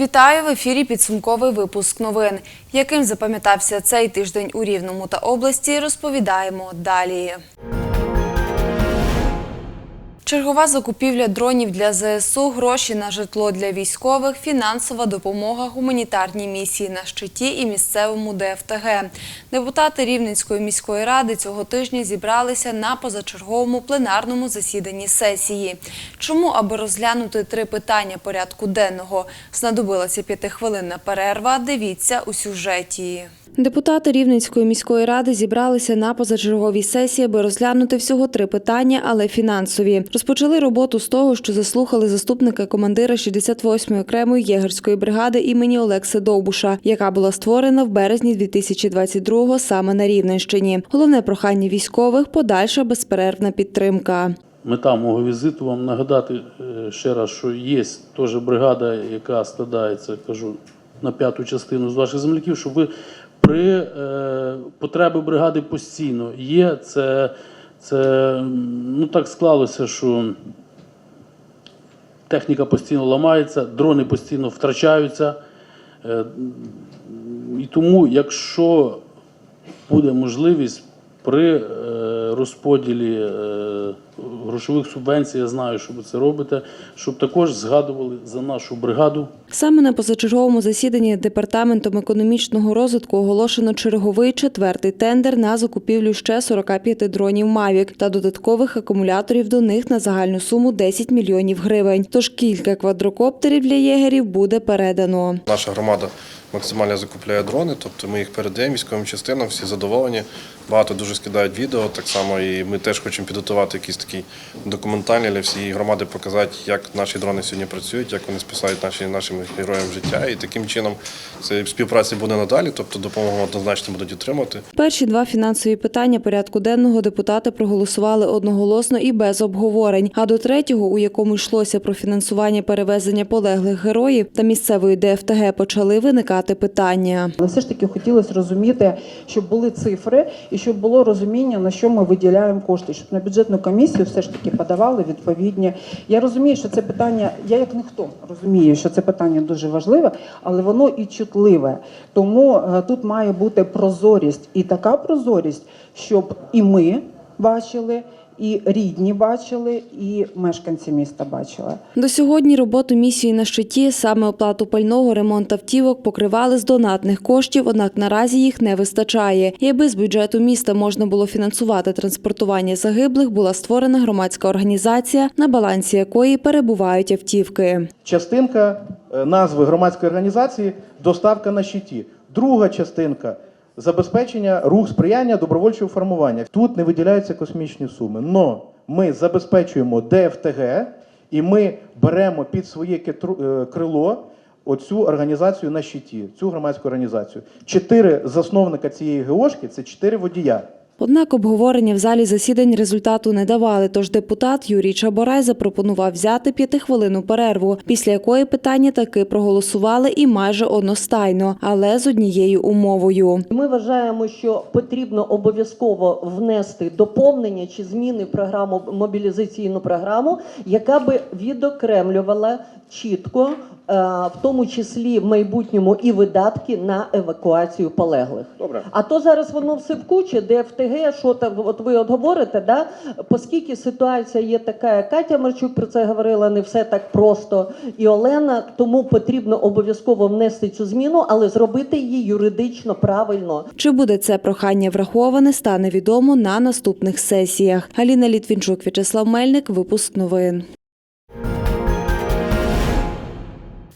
Вітаю в ефірі. Підсумковий випуск новин. Яким запам'ятався цей тиждень у Рівному та області, розповідаємо далі. Чергова закупівля дронів для ЗСУ, гроші на житло для військових, фінансова допомога гуманітарній місії на щиті і місцевому ДФТГ. Депутати Рівненської міської ради цього тижня зібралися на позачерговому пленарному засіданні сесії. Чому, аби розглянути три питання порядку денного, знадобилася п'ятихвилинна перерва, дивіться у сюжеті. Депутати Рівненської міської ради зібралися на позачерговій сесії, аби розглянути всього три питання, але фінансові. Розпочали роботу з того, що заслухали заступника командира 68-ї окремої єгерської бригади імені Олекси Довбуша, яка була створена в березні 2022-го саме на Рівненщині. Головне прохання військових подальша безперервна підтримка. Мета мого візиту вам нагадати е, ще раз, що є теж бригада, яка складається, кажу, на п'яту частину з ваших земляків, щоб ви при е, потреби бригади постійно є. Це, це ну так склалося, що техніка постійно ламається, дрони постійно втрачаються. Е, і тому, якщо буде можливість при е, розподілі грошових субвенцій, я знаю, що ви це робите, щоб також згадували за нашу бригаду. Саме на позачерговому засіданні департаментом економічного розвитку оголошено черговий четвертий тендер на закупівлю ще 45 дронів Мавік та додаткових акумуляторів до них на загальну суму 10 мільйонів гривень. Тож кілька квадрокоптерів для єгерів буде передано. Наша громада максимально закупляє дрони, тобто ми їх передаємо військовим частинам, всі задоволені. Багато дуже скидають відео, так само і ми теж хочемо підготувати якісь такі документальні для всієї громади, показати, як наші дрони сьогодні працюють, як вони спасають наші, нашим героям життя. І таким чином це співпраця буде надалі, тобто допомогу однозначно будуть отримати. Перші два фінансові питання порядку денного депутати проголосували одноголосно і без обговорень. А до третього, у якому йшлося про фінансування перевезення полеглих героїв та місцевої ДФТГ, почали виникати питання. Але все ж таки хотілося розуміти, щоб були цифри і щоб було розуміння, на що ми виділяємо кошти, щоб на бюджетну комісію все ж таки подавали відповідні. Я розумію, що це питання, я як ніхто розумію, що це питання дуже важливе, але воно і чутливе. Тому е, тут має бути прозорість і така прозорість, щоб і ми бачили. І рідні бачили, і мешканці міста бачили. До сьогодні роботу місії на щиті, саме оплату пального, ремонт автівок покривали з донатних коштів, однак наразі їх не вистачає. І аби з бюджету міста можна було фінансувати транспортування загиблих, була створена громадська організація, на балансі якої перебувають автівки. Частинка е, назви громадської організації доставка на щиті. Друга частинка забезпечення рух сприяння добровольчого формування. Тут не виділяються космічні суми. Но ми забезпечуємо ДФТГ і ми беремо під своє е, крило оцю організацію на щиті, цю громадську організацію. Чотири засновника цієї ГОшки це чотири водія. Однак обговорення в залі засідань результату не давали, тож депутат Юрій Чаборай запропонував взяти п'ятихвилинну перерву, після якої питання таки проголосували і майже одностайно, але з однією умовою. Ми вважаємо, що потрібно обов'язково внести доповнення чи зміни в програму мобілізаційну програму, яка би відокремлювала чітко, в тому числі в майбутньому і видатки на евакуацію полеглих. Добре. А то зараз воно все в кучі, ДФТГ, що там, от ви от говорите, да? оскільки ситуація є така, Катя Марчук про це говорила, не все так просто, і Олена, тому потрібно обов'язково внести цю зміну, але зробити її юридично правильно. Чи буде це прохання враховане, стане відомо на наступних сесіях. Аліна Літвінчук, В'ячеслав Мельник, випуск новин.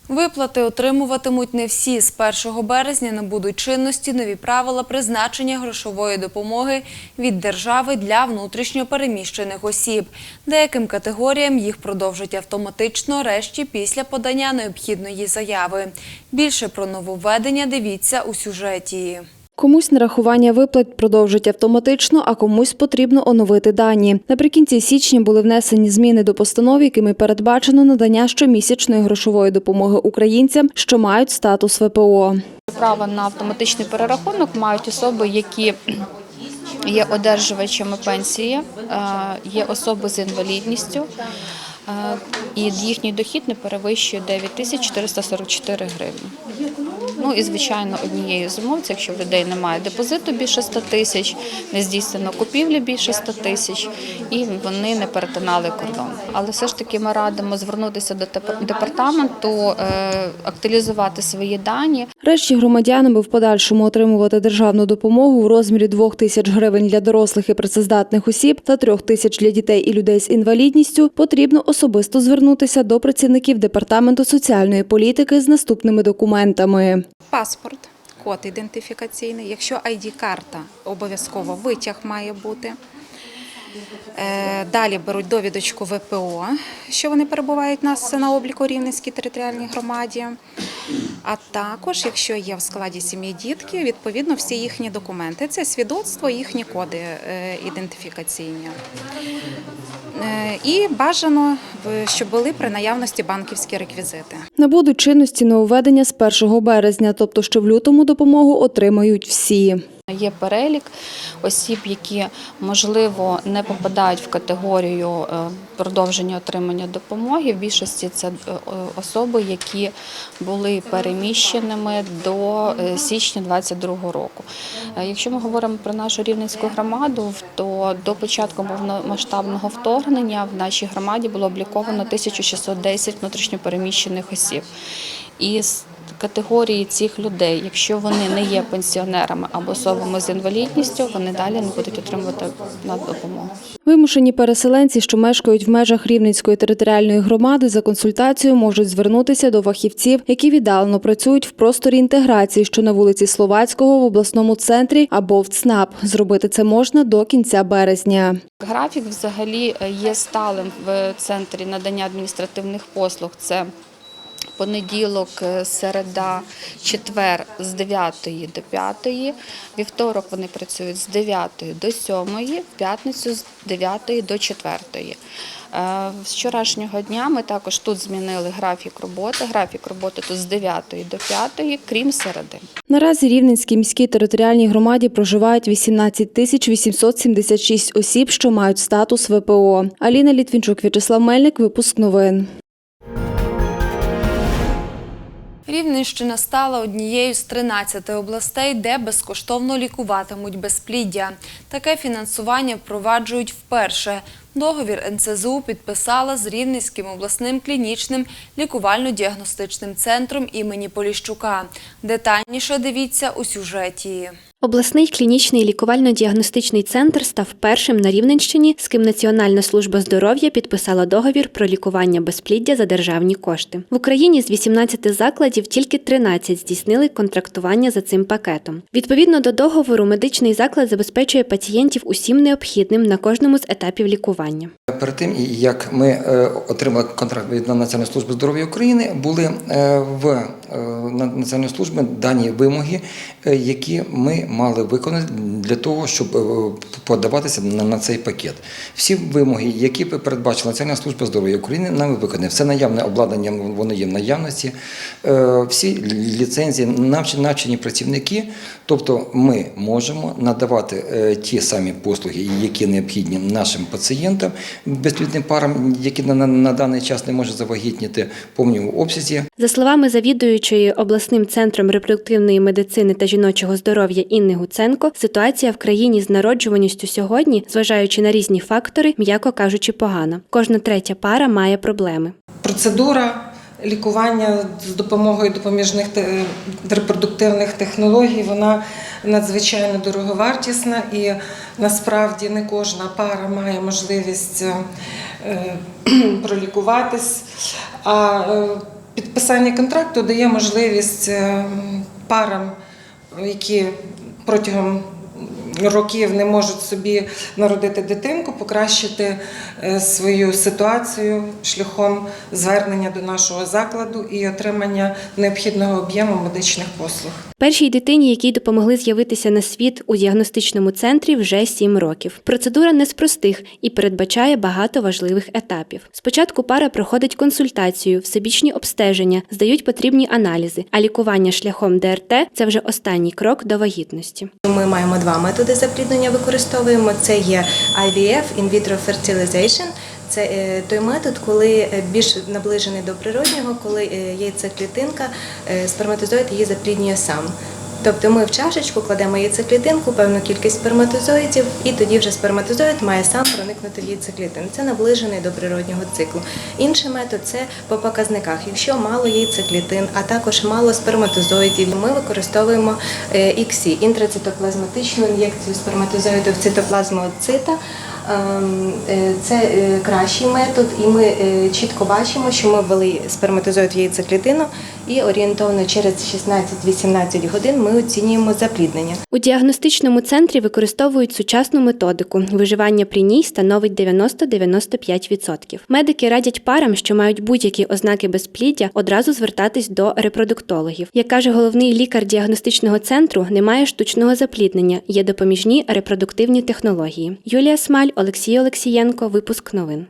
Виплати отримуватимуть не всі. З 1 березня набудуть чинності нові правила призначення грошової допомоги від держави для внутрішньопереміщених осіб. Деяким категоріям їх продовжать автоматично, решті після подання необхідної заяви. Більше про нововведення дивіться у сюжеті. Комусь нарахування виплат продовжать автоматично, а комусь потрібно оновити дані. Наприкінці січня були внесені зміни до постанов, якими передбачено надання щомісячної грошової допомоги українцям, що мають статус ВПО. Право на автоматичний перерахунок мають особи, які є одержувачами пенсії, е, є особи з інвалідністю, Е, І їхній дохід не перевищує 9444 гривні. Ну і звичайно, однією з умов, якщо в людей немає депозиту більше 100 тисяч, не здійснено купівлі більше 100 тисяч, і вони не перетинали кордон. Але все ж таки ми радимо звернутися до департаменту, е, актуалізувати свої дані, Решті громадян, аби в подальшому отримувати державну допомогу в розмірі 2 тисяч гривень для дорослих і працездатних осіб та 3 тисяч для дітей і людей з інвалідністю, потрібно особисто звернутися до працівників департаменту соціальної політики з наступними документами. Паспорт, код ідентифікаційний. Якщо ID-карта, обов'язково витяг має бути. Е, Далі беруть довідочку ВПО, що вони перебувають нас на обліку Рівненській територіальній громаді. А також, якщо є в складі сім'ї дітки, відповідно всі їхні документи. Це свідоцтво, їхні коди е, ідентифікаційні. Е, І бажано, щоб були при наявності банківські реквізити. Набудуть чинності на уведення з 1 березня, тобто ще в лютому допомогу отримають всі. Є перелік осіб, які можливо не попадають в категорію е, продовження отримання допомоги. В більшості це е, особи, які були переміщеними до е, січня 2022 року. Якщо ми говоримо про нашу рівненську громаду, то до початку повномасштабного вторгнення в нашій громаді було обліковано 1610 внутрішньопереміщених осіб. І з категорії цих людей, якщо вони не є пенсіонерами або особами з інвалідністю, вони далі не будуть отримувати на допомогу. Вимушені переселенці, що мешкають в межах Рівненської територіальної громади, за консультацією можуть звернутися до фахівців, які віддалено працюють в просторі інтеграції, що на вулиці Словацького в обласному центрі або в ЦНАП. Зробити це можна до кінця березня. Графік взагалі е, є сталим в центрі надання адміністративних послуг. Це понеділок, е, середа, четвер з 9 до 5, вівторок вони працюють з 9 до 7, в п'ятницю з 9 до 4. Е, З вчорашнього дня ми також тут змінили графік роботи. Графік роботи тут з 9 до 5, крім середи. Наразі Рівненській міській територіальній громаді проживають 18 тисяч 876 осіб, що мають статус ВПО. Аліна Літвінчук, В'ячеслав Мельник, випуск новин. Рівненщина стала однією з 13 областей, де безкоштовно лікуватимуть безпліддя. Таке фінансування впроваджують вперше. Договір НСЗУ підписала з Рівненським обласним клінічним лікувально-діагностичним центром імені Поліщука. Детальніше дивіться у сюжеті. Обласний клінічний лікувально-діагностичний центр став першим на Рівненщині, з ким Національна служба здоров'я підписала договір про лікування безпліддя за державні кошти. В Україні з 18 закладів тільки 13 здійснили контрактування за цим пакетом. Відповідно до договору, медичний заклад забезпечує пацієнтів усім необхідним на кожному з етапів лікування. Перед тим, як ми е, отримали контракт від Національної служби здоров'я України, були е, в е, на- Національної служби дані вимоги, які ми мали виконати для того, щоб подаватися на, цей пакет. Всі вимоги, які передбачила Національна служба здоров'я України, нами виконані. Все наявне обладнання, воно є в наявності. Всі ліцензії, навчені працівники, тобто ми можемо надавати е, ті самі послуги, які необхідні нашим пацієнтам, безплідним парам, які на, на, на даний час не можуть завагітніти в повному обсязі. За словами завідуючої обласним центром репродуктивної медицини та жіночого здоров'я Інни Гуценко, ситуація в країні з народжуваністю сьогодні, зважаючи на різні фактори, м'яко кажучи, погана. Кожна третя пара має проблеми. Процедура лікування з допомогою допоміжних репродуктивних технологій вона надзвичайно дороговартісна і насправді не кожна пара має можливість е, пролікуватись. А е, підписання контракту дає можливість е, парам, які протягом років не можуть собі народити дитинку, покращити е, свою ситуацію шляхом звернення до нашого закладу і отримання необхідного об'єму медичних послуг. Першій дитині, якій допомогли з'явитися на світ у діагностичному центрі, вже 7 років. Процедура не з простих і передбачає багато важливих етапів. Спочатку пара проходить консультацію, всебічні обстеження, здають потрібні аналізи, а лікування шляхом ДРТ це вже останній крок до вагітності. Ми маємо два методи запліднення використовуємо. Це є IVF – In vitro fertilization. Це е, той метод, коли е, більш наближений до природнього, коли е, яйцеклітинка, сперматозоїд її запліднює сам. Тобто ми в чашечку кладемо яйцеклітинку, певну кількість сперматозоїдів, і тоді вже сперматозоїд має сам проникнути в яйцеклітину. Це наближений до природнього циклу. Інший метод це по показниках. Якщо мало яйцеклітин, а також мало сперматозоїдів, ми використовуємо іксі, інтрацитоплазматичну ін'єкцію сперматозоїду в цитоплазму цита. Ем, е, Це е, кращий метод, і ми е, чітко бачимо, що ми ввели сперматозоїд в яйцеклітину, і орієнтовно через 16-18 годин ми оцінюємо запліднення. У діагностичному центрі використовують сучасну методику. Виживання при ній становить 90-95%. Медики радять парам, що мають будь-які ознаки безпліддя, одразу звертатись до репродуктологів. Як каже головний лікар діагностичного центру, немає штучного запліднення, є допоміжні репродуктивні технології. Юлія Смаль, Олексій Олексієнко. Випуск новин.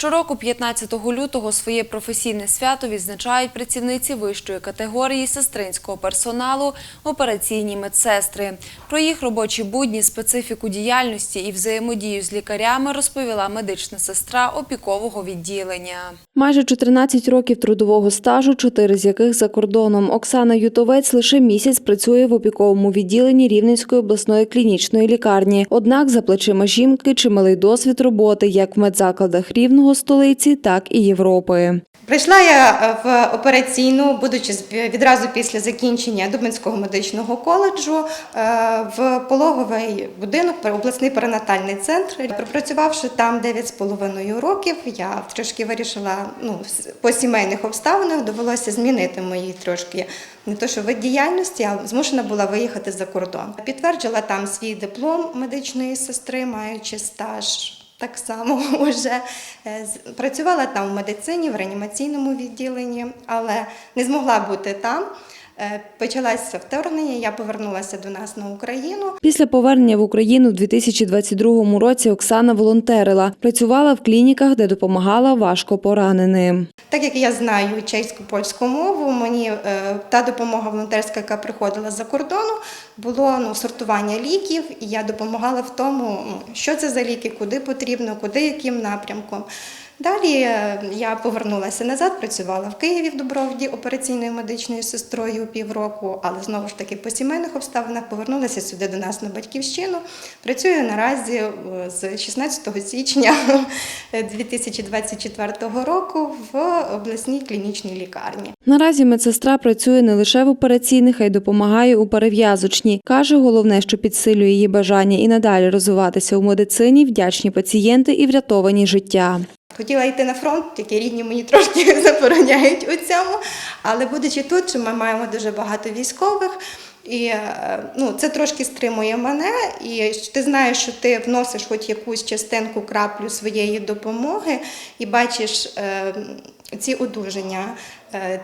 Щороку, 15 лютого, своє професійне свято відзначають працівниці вищої категорії сестринського персоналу операційні медсестри. Про їх робочі будні, специфіку діяльності і взаємодію з лікарями розповіла медична сестра опікового відділення. Майже 14 років трудового стажу, чотири з яких за кордоном. Оксана Ютовець лише місяць працює в опіковому відділенні Рівненської обласної клінічної лікарні. Однак за плечима жінки чималий досвід роботи як в медзакладах Рівного столиці, так і Європи. Прийшла я е, в операційну, будучи відразу після закінчення Дубинського медичного коледжу е, в пологовий будинок, обласний перинатальний центр. Пропрацювавши там 9,5 років, я трошки вирішила ну, по сімейних обставинах довелося змінити мої трошки не то, що вид діяльності, а змушена була виїхати за кордон. Підтверджила там свій диплом медичної сестри, маючи стаж. Так само вже е, працювала там в медицині, в реанімаційному відділенні, але не змогла бути там. Е, Почалося вторгнення, я повернулася до нас на Україну. Після повернення в Україну в 2022 році Оксана волонтерила. Працювала в клініках, де допомагала важко пораненим. Так як я знаю чеську польську мову, мені е, та допомога волонтерська, яка приходила з-за кордону, було ну, сортування ліків, і я допомагала в тому, що це за ліки, куди потрібно, куди яким напрямком. Далі е, я повернулася назад, працювала в Києві в Дубровді операційною медичною сестрою півроку, але знову ж таки по сімейних обставинах повернулася сюди до нас на батьківщину. Працюю наразі е, з 16 січня 2024 року в обласній клінічній лікарні. Наразі медсестра працює не лише в операційних, а й допомагає у перев'язочній. Каже, головне, що підсилює її бажання і надалі розвиватися у медицині, вдячні пацієнти і врятовані життя. Хотіла йти на фронт, тільки рідні мені трошки забороняють у цьому. Але будучи тут, що ми маємо дуже багато військових. І е, ну, це трошки стримує мене, і ти знаєш, що ти вносиш хоч якусь частинку краплю своєї допомоги і бачиш е, ці одужання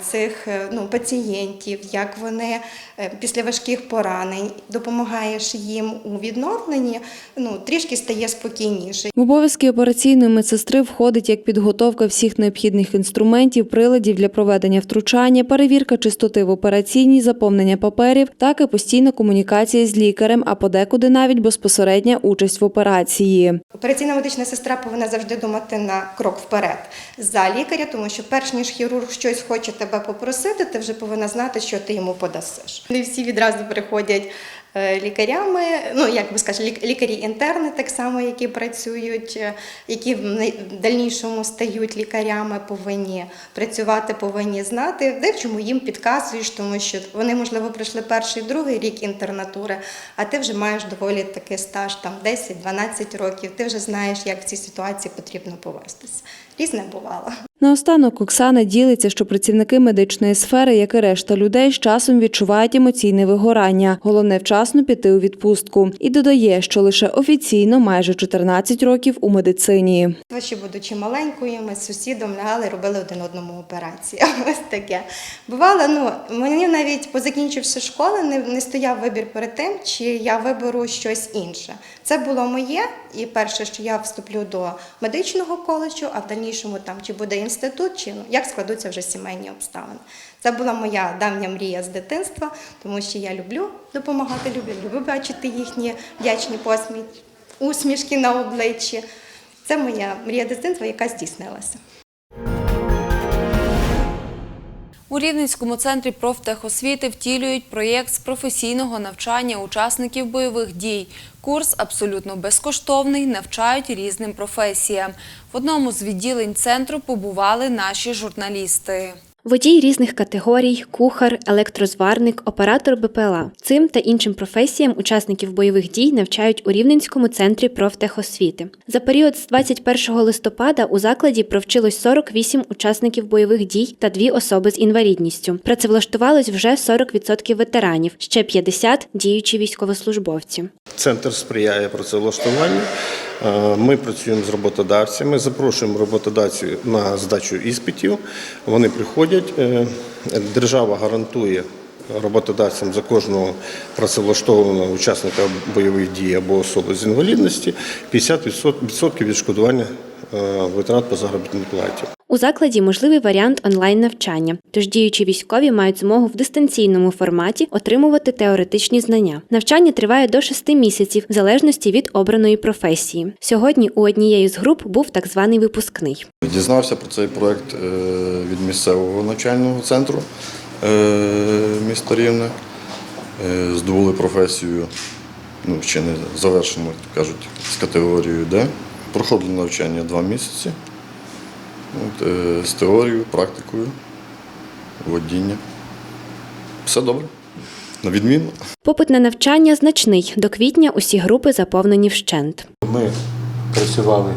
цих е, ну, пацієнтів, як вони е, після важких поранень допомагаєш їм у відновленні, ну, трішки стає спокійніше. В обов'язки операційної медсестри входить як підготовка всіх необхідних інструментів, приладів для проведення втручання, перевірка чистоти в операційній, заповнення паперів, так і постійна комунікація з лікарем, а подекуди навіть безпосередня участь в операції. Операційна медична сестра повинна завжди думати на крок вперед за лікаря, тому що перш ніж хірург щось хоче тебе попросити, ти вже повинна знати, що ти йому подасиш. Не всі відразу приходять е, лікарями, ну як би скажемо, лікарі-інтерни, так само, які працюють, е, які в дальнішому стають лікарями, повинні працювати, повинні знати, де в чому їм підказуєш, тому що вони, можливо, пройшли перший, другий рік інтернатури, а ти вже маєш доволі такий стаж, там 10-12 років. Ти вже знаєш, як в цій ситуації потрібно повестися. Різне бувало. Наостанок Оксана ділиться, що працівники медичної сфери, як і решта людей, з часом відчувають емоційне вигорання. Головне вчасно піти у відпустку. І додає, що лише офіційно майже 14 років у медицині. Ще будучи маленькою, ми з сусідом лягали, робили один одному операції. Ось таке. Бувало, ну мені навіть по закінчивши школи не, не стояв вибір перед тим, чи я виберу щось інше. Це було моє, і перше, що я вступлю до медичного коледжу, а в дальнішому там чи буде інститут, чи ну як складуться вже сімейні обставини. Це була моя давня мрія з дитинства, тому що я люблю допомагати, людям, люблю бачити їхні вдячні посмішки. усмішки на обличчі. Це моя мрія дитинства, яка здійснилася. У Рівненському центрі профтехосвіти втілюють проєкт з професійного навчання учасників бойових дій. Курс абсолютно безкоштовний, навчають різним професіям. В одному з відділень центру побували наші журналісти. Водій різних категорій, кухар, електрозварник, оператор БПЛА. Цим та іншим професіям учасників бойових дій навчають у Рівненському центрі профтехосвіти. За період з 21 листопада у закладі провчилось 48 учасників бойових дій та дві особи з інвалідністю. Працевлаштувалось вже 40% ветеранів, ще 50 – діючі військовослужбовці. Центр сприяє працевлаштуванню. Е, Ми працюємо з роботодавцями, запрошуємо роботодавців на здачу іспитів. Вони приходять. е, Держава гарантує роботодавцям за кожного працевлаштованого учасника бойових дій або особи з інвалідності 50% відшкодування е, витрат по заробітній платі. У закладі можливий варіант онлайн-навчання, тож діючі військові мають змогу в дистанційному форматі отримувати теоретичні знання. Навчання триває до 6 місяців в залежності від обраної професії. Сьогодні у однієї з груп був так званий випускний. Дізнався про цей проект е, від місцевого навчального центру е, міста Рівне. Е, Здобули професію, ну, ще не завершено, кажуть, з категорією Д. Проходили навчання два місяці От, е, з теорією, практикою, водіння. Все добре. На відмінно. Попит на навчання значний. До квітня усі групи заповнені вщент. Ми працювали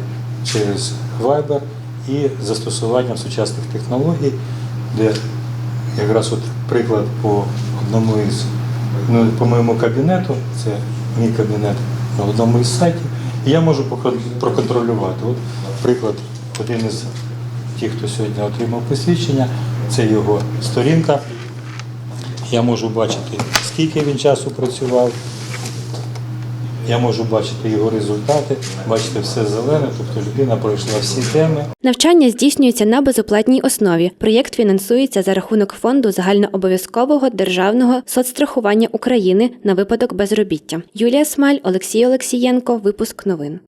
через Viber і застосуванням сучасних технологій, де якраз от приклад по одному із, ну, по моєму кабінету, це мій кабінет на одному із сайтів, і я можу проконтролювати. От приклад, один із тих, хто сьогодні отримав посвідчення, це його сторінка. Я можу бачити, скільки він часу працював, я можу бачити його результати, бачити все зелене, тобто людина пройшла всі теми. Навчання здійснюється на безоплатній основі. Проєкт фінансується за рахунок фонду загальнообов'язкового державного соцстрахування України на випадок безробіття. Юлія Смаль, Олексій Олексієнко. Випуск новин.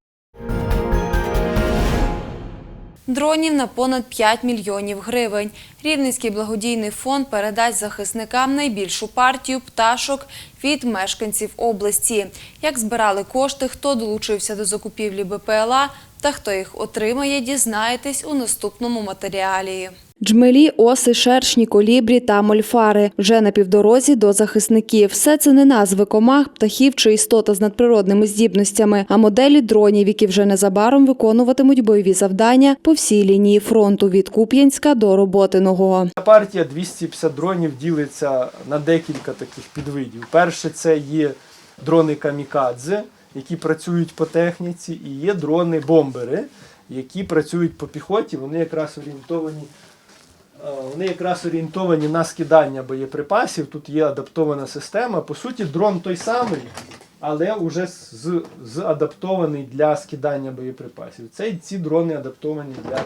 Дронів на понад 5 мільйонів гривень. Рівненський благодійний фонд передасть захисникам найбільшу партію пташок від мешканців області. Як збирали кошти, хто долучився до закупівлі БПЛА та хто їх отримає, дізнаєтесь у наступному матеріалі. Джмелі, оси, шершні, колібрі та мольфари вже на півдорозі до захисників. Все це не назви комах, птахів чи істота з надприродними здібностями, а моделі дронів, які вже незабаром виконуватимуть бойові завдання по всій лінії фронту від Куп'янська до Роботиного. Партія 250 дронів ділиться на декілька таких підвидів. Перше, це є дрони камікадзе, які працюють по техніці, і є дрони-бомбери, які працюють по піхоті. Вони якраз орієнтовані. Е, Вони якраз орієнтовані на скидання боєприпасів. Тут є адаптована система. По суті, дрон той самий, але вже з, з адаптований для скидання боєприпасів. Це ці дрони адаптовані для,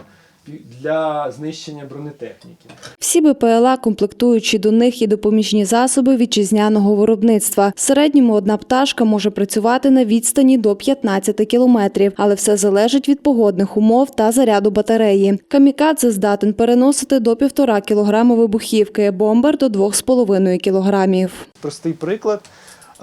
для знищення бронетехніки. Всі БПЛА комплектуючі до них і допоміжні засоби вітчизняного виробництва. В середньому одна пташка може працювати на відстані до 15 кілометрів, але все залежить від погодних умов та заряду батареї. Камікадзе здатен переносити до 1,5 кілограма вибухівки, бомбер до 2,5 кілограмів. Простий приклад.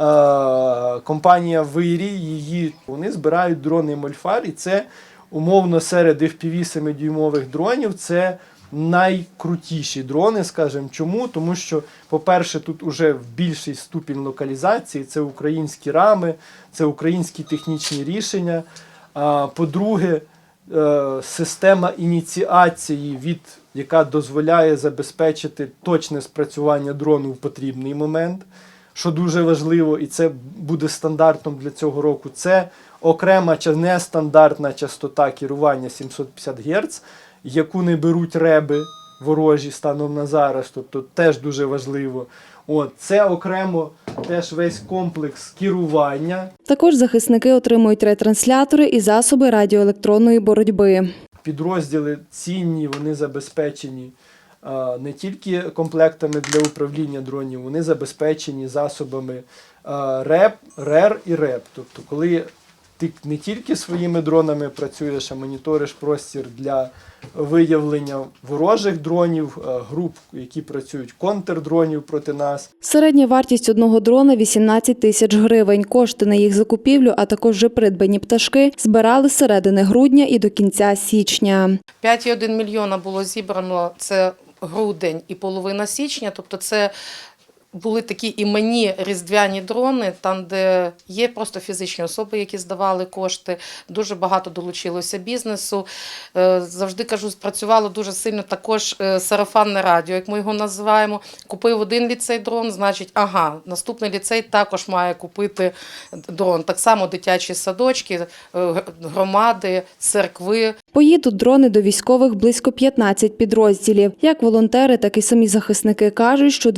Е, Компанія Вирі, її вони збирають дрони Мольфар, і це умовно серед FPV 7-дюймових дронів. Це найкрутіші дрони, скажімо. Чому? Тому що, по-перше, тут уже в більший ступінь локалізації, це українські рами, це українські технічні рішення. А, По-друге, е, система ініціації, від, яка дозволяє забезпечити точне спрацювання дрону в потрібний момент, що дуже важливо, і це буде стандартом для цього року. Це окрема нестандартна частота керування 750 Гц, яку не беруть реби ворожі станом на зараз, тобто теж дуже важливо. От, це окремо теж весь комплекс керування, Також захисники отримують ретранслятори і засоби радіоелектронної боротьби. підрозділи цінні, вони забезпечені не тільки комплектами для управління дронів, вони забезпечені засобами РЕП, РЕР і РЕП. Тобто, коли ти не тільки своїми дронами працюєш, а моніториш простір для виявлення ворожих дронів, е, груп, які працюють контрдронів проти нас. Середня вартість одного дрона 18 тисяч гривень. Кошти на їх закупівлю, а також вже придбані пташки, збирали з середини грудня і до кінця січня. 5,1 мільйона було зібрано це грудень і половина січня. Тобто це були такі іменні різдвяні дрони, там, де є просто фізичні особи, які здавали кошти. Дуже багато долучилося бізнесу. Е, Завжди кажу, спрацювало дуже сильно також е, сарафанне радіо, як ми його називаємо. Купив один ліцей дрон, значить, ага, наступний ліцей також має купити дрон. Так само дитячі садочки, е, громади, церкви. Поїдуть дрони до військових близько 15 підрозділів. Як волонтери, так і самі захисники кажуть, що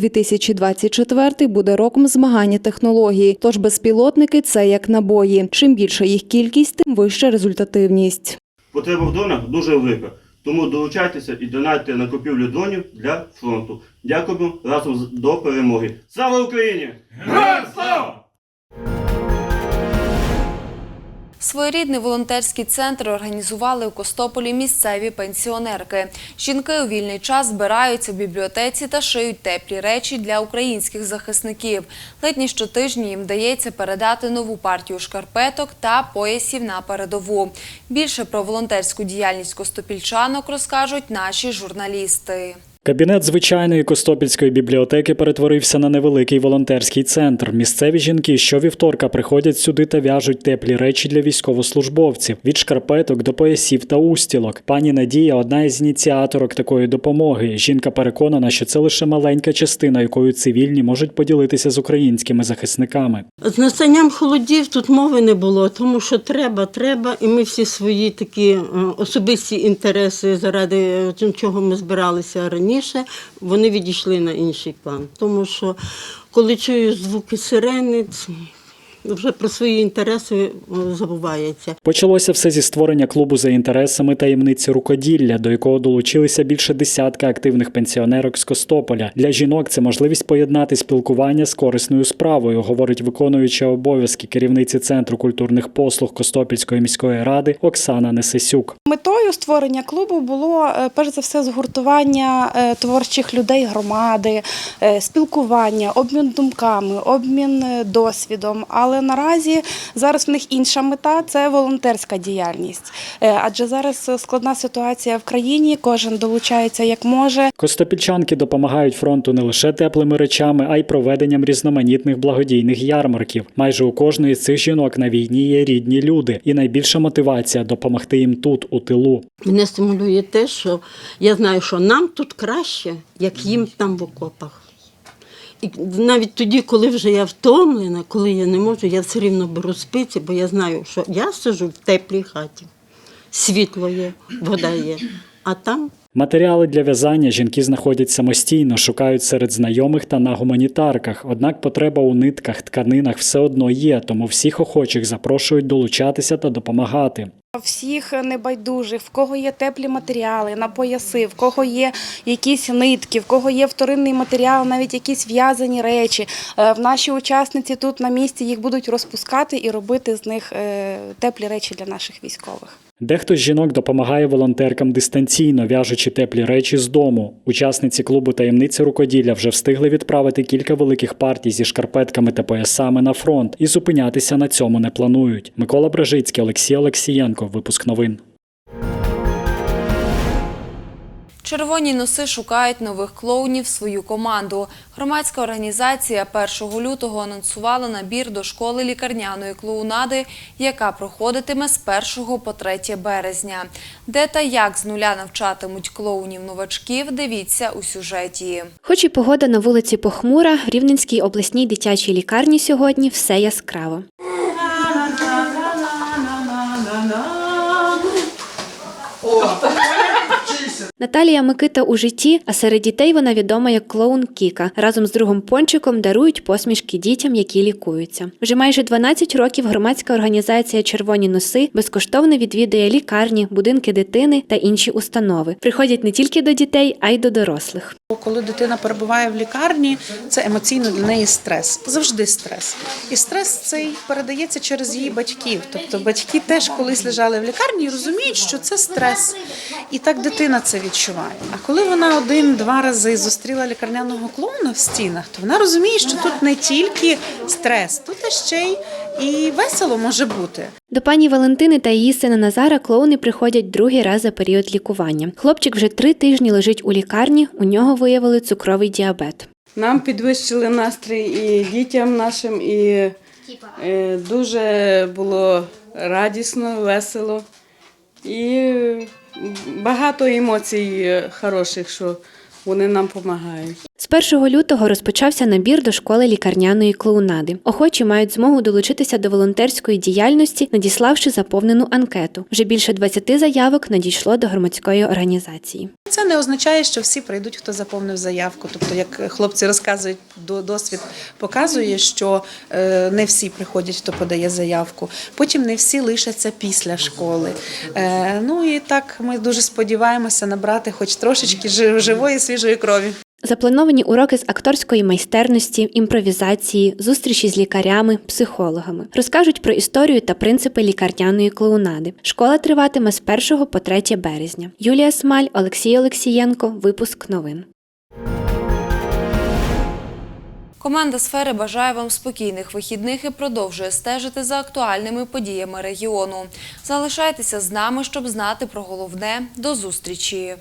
2024 буде роком змагання технологій. Тож безпілотники це як набої. Чим більша їх кількість, тим вища результативність. Потреба в дронах дуже велика. Тому долучайтеся і донайте на купівлю дронів для фронту. Дякуємо разом до перемоги. Слава Україні! Героям слава! Своєрідний волонтерський центр організували у Костополі місцеві пенсіонерки. Жінки у вільний час збираються в бібліотеці та шиють теплі речі для українських захисників. Ледь не щотижні їм вдається передати нову партію шкарпеток та поясів на передову. Більше про волонтерську діяльність костопільчанок розкажуть наші журналісти. Кабінет звичайної Костопільської бібліотеки перетворився на невеликий волонтерський центр. Місцеві жінки щовівторка приходять сюди та в'яжуть теплі речі для військовослужбовців від шкарпеток до поясів та устілок. Пані Надія одна із ініціаторок такої допомоги. Жінка переконана, що це лише маленька частина, якою цивільні можуть поділитися з українськими захисниками. З настанням холодів тут мови не було, тому що треба, треба, і ми всі свої такі е, особисті інтереси, заради е, чого ми збиралися раніше, вони відійшли на інший план. Тому що коли чую звуки сирени, вже про свої інтереси е, забувається. Почалося все зі створення клубу за інтересами таємниці рукоділля, до якого долучилися більше десятка активних пенсіонерок з Костополя. Для жінок це можливість поєднати спілкування з корисною справою, говорить виконуюча обов'язки керівниці центру культурних послуг Костопільської міської ради Оксана Несесюк. Метою створення клубу було е, перш за все згуртування е, творчих людей громади, спілкування, обмін думками, обмін досвідом. Але наразі зараз в них інша мета це волонтерська діяльність. Е, Адже зараз е, складна ситуація в країні, кожен долучається як може. Костопільчанки допомагають фронту не лише теплими речами, а й проведенням різноманітних благодійних ярмарків. Майже у кожної з цих жінок на війні є рідні люди, і найбільша мотивація допомогти їм тут, у тилу. Мене стимулює те, що я знаю, що нам тут краще, як їм там в окопах. І навіть тоді, коли вже я втомлена, коли я не можу, я все рівно беру спиці, бо я знаю, що я сиджу в теплій хаті. Світло є, вода є. А там Матеріали для в'язання жінки знаходять самостійно, шукають серед знайомих та на гуманітарках. Однак потреба у нитках, тканинах все одно є, тому всіх охочих запрошують долучатися та допомагати. Всіх небайдужих, в кого є теплі матеріали на пояси, в кого є якісь нитки, в кого є вторинний матеріал, навіть якісь в'язані речі. Е, В наші учасниці тут на місці їх будуть розпускати і робити з них е, теплі речі для наших військових. Дехто з жінок допомагає волонтеркам дистанційно, в'яжучи теплі речі з дому. Учасниці клубу таємниці рукоділля вже встигли відправити кілька великих партій зі шкарпетками та поясами на фронт і зупинятися на цьому не планують. Микола Бражицький, Олексій Олексієнко. Випуск новин. Червоні носи шукають нових клоунів в свою команду. Громадська організація 1 лютого анонсувала набір до школи лікарняної клоунади, яка проходитиме з 1 по 3 березня. Де та як з нуля навчатимуть клоунів-новачків, дивіться у сюжеті. Хоч і погода на вулиці похмура, в Рівненській обласній дитячій лікарні сьогодні все яскраво. Наталія Микита у житті, а серед дітей вона відома як клоун Кіка. Разом з другом Пончиком дарують посмішки дітям, які лікуються. Вже майже 12 років громадська організація Червоні носи безкоштовно відвідує лікарні, будинки дитини та інші установи. Приходять не тільки до дітей, а й до дорослих. Коли дитина перебуває в лікарні, це емоційно для неї стрес. Завжди стрес. І стрес цей передається через її батьків. Тобто батьки теж колись лежали в лікарні і розуміють, що це стрес. І так дитина це відчуває. А коли вона один-два рази зустріла лікарняного клоуна в стінах, то вона розуміє, що тут не тільки стрес, тут ще й і весело може бути. До пані Валентини та її сина Назара клоуни приходять другий раз за період лікування. Хлопчик вже три тижні лежить у лікарні. У нього виявили цукровий діабет. Нам підвищили настрій і дітям нашим, і е, дуже було радісно, весело. І багато емоцій е, хороших, що вони нам допомагають. З 1 лютого розпочався набір до школи лікарняної клоунади. Охочі мають змогу долучитися до волонтерської діяльності, надіславши заповнену анкету. Вже більше 20 заявок надійшло до громадської організації. Це не означає, що всі прийдуть, хто заповнив заявку. Тобто, як хлопці розказують, досвід показує, що е, не всі приходять, хто подає заявку. Потім не всі лишаться після школи. Е, Ну і так ми дуже сподіваємося набрати хоч трошечки жи- живої свіжої крові. Заплановані уроки з акторської майстерності, імпровізації, зустрічі з лікарями, психологами. Розкажуть про історію та принципи лікарняної клоунади. Школа триватиме з 1 по 3 березня. Юлія Смаль, Олексій Олексієнко. Випуск новин. Команда сфери бажає вам спокійних вихідних і продовжує стежити за актуальними подіями регіону. Залишайтеся з нами, щоб знати про головне. До зустрічі!